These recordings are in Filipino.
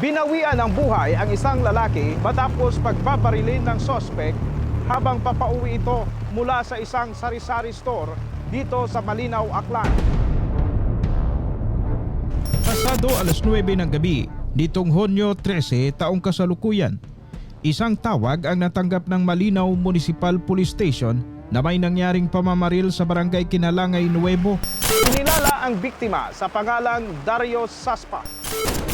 Binawian ng buhay ang isang lalaki matapos pagbabarilin ng sospek habang papauwi ito mula sa isang sari-sari store dito sa Malinaw, Aklan. Pasado alas 9 ng gabi, nitong Honyo 13 taong kasalukuyan, isang tawag ang natanggap ng Malinaw Municipal Police Station na may nangyaring pamamaril sa barangay Kinalangay Nuevo. Inilala ang biktima sa pangalang Dario Saspa.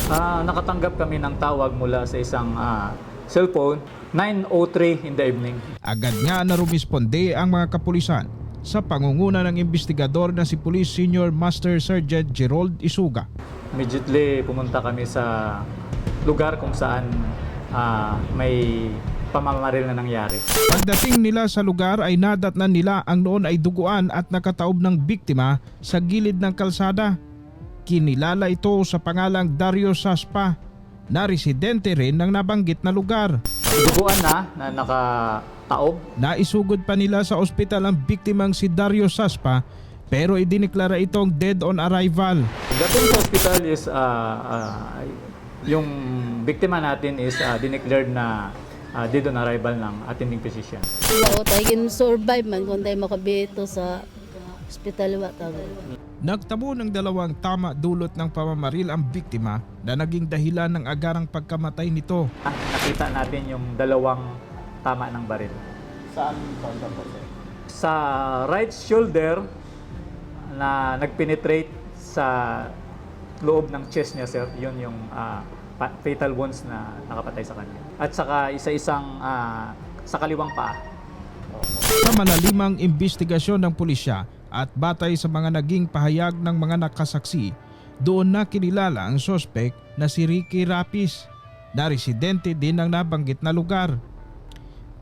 Ah, nakatanggap kami ng tawag mula sa isang ah, cellphone 9:03 in the evening. Agad nga na rumisponde ang mga kapulisan sa pangunguna ng investigador na si Police Senior Master Sergeant Gerald Isuga. Immediately pumunta kami sa lugar kung saan ah, may pamamaril na nangyari. Pagdating nila sa lugar ay nadatnan nila ang noon ay duguan at nakataob ng biktima sa gilid ng kalsada. Kinilala ito sa pangalang Dario Saspa na residente rin ng nabanggit na lugar. Duguan na na nakataob. Naisugod pa nila sa ospital ang biktimang si Dario Saspa pero idineklara itong dead on arrival. Dating sa hospital is ah, ah, yung biktima natin is ah, dineclared na ah, dead on arrival ng attending physician. Wa tayo gin survive man kung tayo makabito sa ospital wa tayo. Nagtamo ng dalawang tama dulot ng pamamaril ang biktima na naging dahilan ng agarang pagkamatay nito. Ah, Nakita natin yung dalawang tama ng baril. Saan banda po sir? Sa right shoulder na nagpenetrate sa loob ng chest niya, sir, yun yung pa- fatal wounds na nakapatay sa kanya. At saka isa-isang ah, sa kaliwang paa. Sa malalimang investigasyon ng pulisya at batay sa mga naging pahayag ng mga nakasaksi, doon na kinilala ang sospek na si Ricky Rapis. Na residente din ng nabanggit na lugar.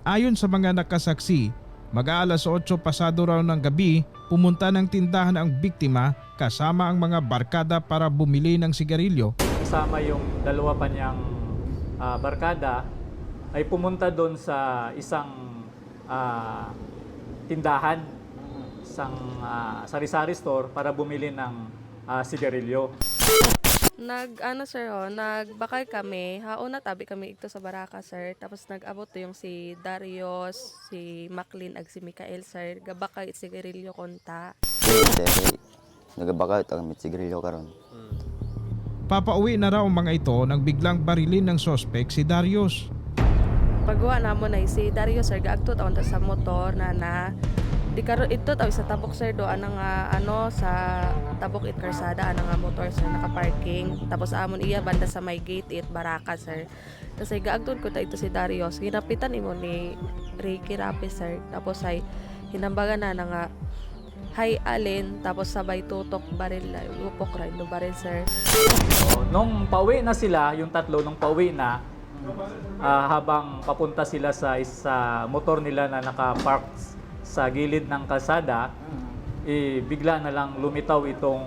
Ayon sa mga nakasaksi, mag-aalas 8 pasado raw ng gabi, pumunta ng tindahan ang biktima kasama ang mga barkada para bumili ng sigarilyo. Kasama yung dalawa pa niyang ah, barkada ay pumunta doon sa isang ah, tindahan, isang ah, sari-sari store para bumili ng ah, sigarilyo. Nag ano sir ho, nagbakay kami. Hauna tabi kami ito sa Baraka sir. Tapos nag-abot to yung si Darius, si Maclean ag si Mikael sir. Gabakay si Gerilyo konta. Hindi, kay nagabaka ito kami sigarilyo karon. Papauwi na raw ang mga ito nang biglang barilin ng sospek si Darius. Pagwa na mo na si Darius sir gaagto taon ta sa motor na na di karon ito taw sa tabok sir do ana nga ano sa tabok it karsada ana nga motor sir naka-parking. Tapos amon iya banda sa may gate it baraka sir. Kasi gaagton ko ta ito si Darius. Ginapitan imo ni Ricky Rapis sir. Tapos ay hinambagan na nga Hi Alin tapos sabay tutok baril upok rin no baril sir. So, nung pauwi na sila, yung tatlo, nung pauwi na, ah, habang papunta sila sa isa motor nila na naka-park sa gilid ng kalsada, eh, bigla na lang lumitaw itong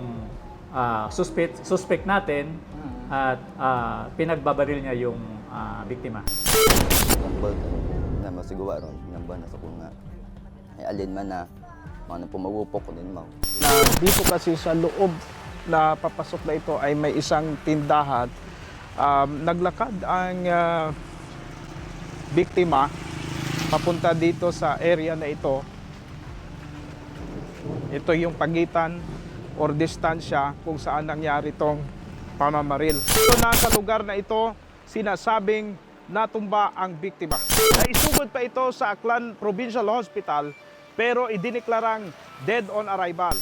ah, suspect, suspect natin at ah, pinagbabaril niya yung ah, biktima. Ang balt na masiguwa ron, namba na sa kunga. Ay alin man na mga pumagupok ko din mo. na dito kasi sa loob na papasok na ito ay may isang tindahan. Um, naglakad ang ah, biktima papunta dito sa area na ito. Ito yung pagitan or distansya kung saan nangyari itong pamamaril. So nasa lugar na ito, sinasabing natumba ang biktima. Naisugod pa ito sa Aklan Provincial Hospital pero idineklarang dead on arrival.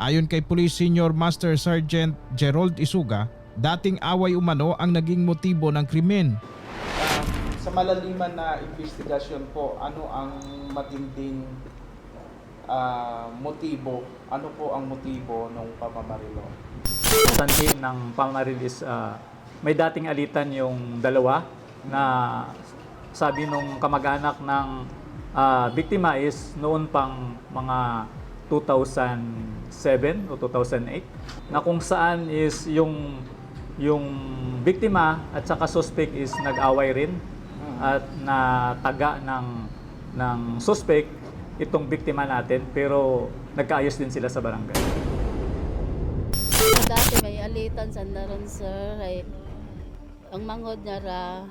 Ayon kay Police Senior Master Sergeant Gerald Isuga, dating away umano ang naging motibo ng krimen. Sa malaliman na investigasyon po, ano ang matinding ah, motibo? Ano po ang motibo ng pamamarilo? sanhi ng pamamaril is ah, may dating alitan yung dalawa na sabi nung kamag-anak ng ah, biktima is noon pang mga 2007 o 2008 na kung saan is yung yung biktima at saka suspect is nag-away rin at nataga ng ng suspect itong biktima natin pero nagkaayos din sila sa barangay. Dati may alitan sa naron sir. Ay ang mangod niya ra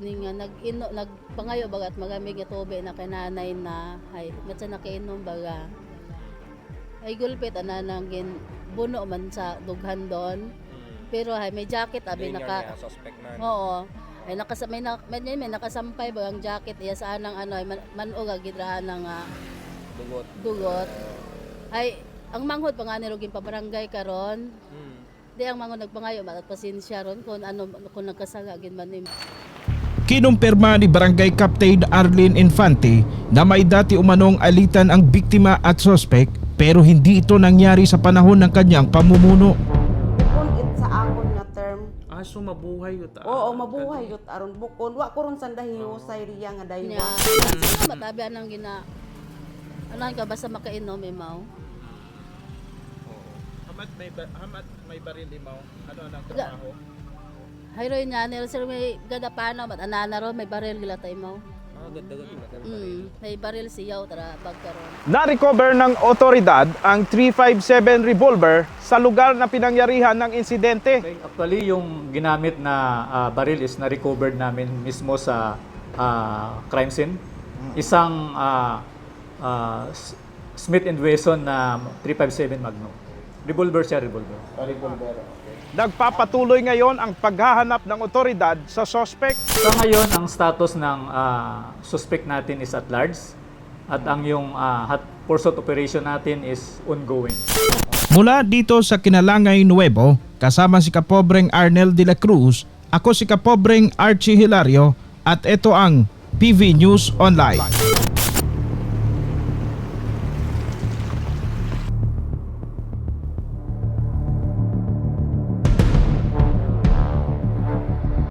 nga nag ino nagpangayo bagat magamig nga tubig na kay nanay na ay ngatsa nakainom baga. Ay gulpit ana nang gin buno man sa dughan doon. Pero ay may jacket abi naka Oo. Ay nakas may, na, may, may nakasampay bagang jacket iya sa anang ano ay man, manog gidrahan ng ah, Dugot. dugot. Ay ang manghod pa nga nilugin pa barangay karon. Mm. Di ang manghod nagpangayo at pasensya ron kung ano kung nagkasaga gid man nim. Kinumpirma ni Barangay Captain Arlene Infante na may dati umanong alitan ang biktima at sospek pero hindi ito nangyari sa panahon ng kanyang pamumuno. Term Ah, so mabuhay yun. oo mabuhay yut aron bukon wa ko ron sandahi usay riya nga daywa sa matabi anang gina ano ka basta makainom imaw. Hamat may hamat may baril limaw. Ano ang trabaho? Hayro niya nila sir may gada pano mat anana ron may baril gila tay mo. Ganda. Mm, may baril siyaw tara bagkaron. Na-recover ng otoridad ang 357 revolver sa lugar na pinangyarihan ng insidente. Okay, Actually, yung ginamit na ah, baril is na-recovered namin mismo sa ah, crime scene. Isang ah, ah, S- Smith Wesson na 357 Magnum. Revolver siya, revolver. Nagpapatuloy ngayon ang paghahanap ng otoridad sa sospek. Sa ngayon, ang status ng ah, suspect natin is at large. At ang yung ah, hot pursuit operation natin is ongoing. Mula dito sa Kinalangay Nuevo, kasama si Kapobreng Arnel de la Cruz, ako si Kapobreng Archie Hilario at ito ang PV News Online.